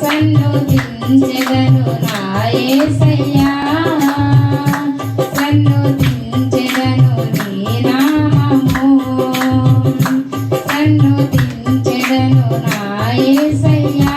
సన్నుతించెదను నాయసయ్యా సన్నుతించెదను నీ నామము. సన్నుతించెదను నాయసయ్యా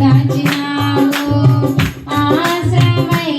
దాచినావు ఆశ్రమైనావు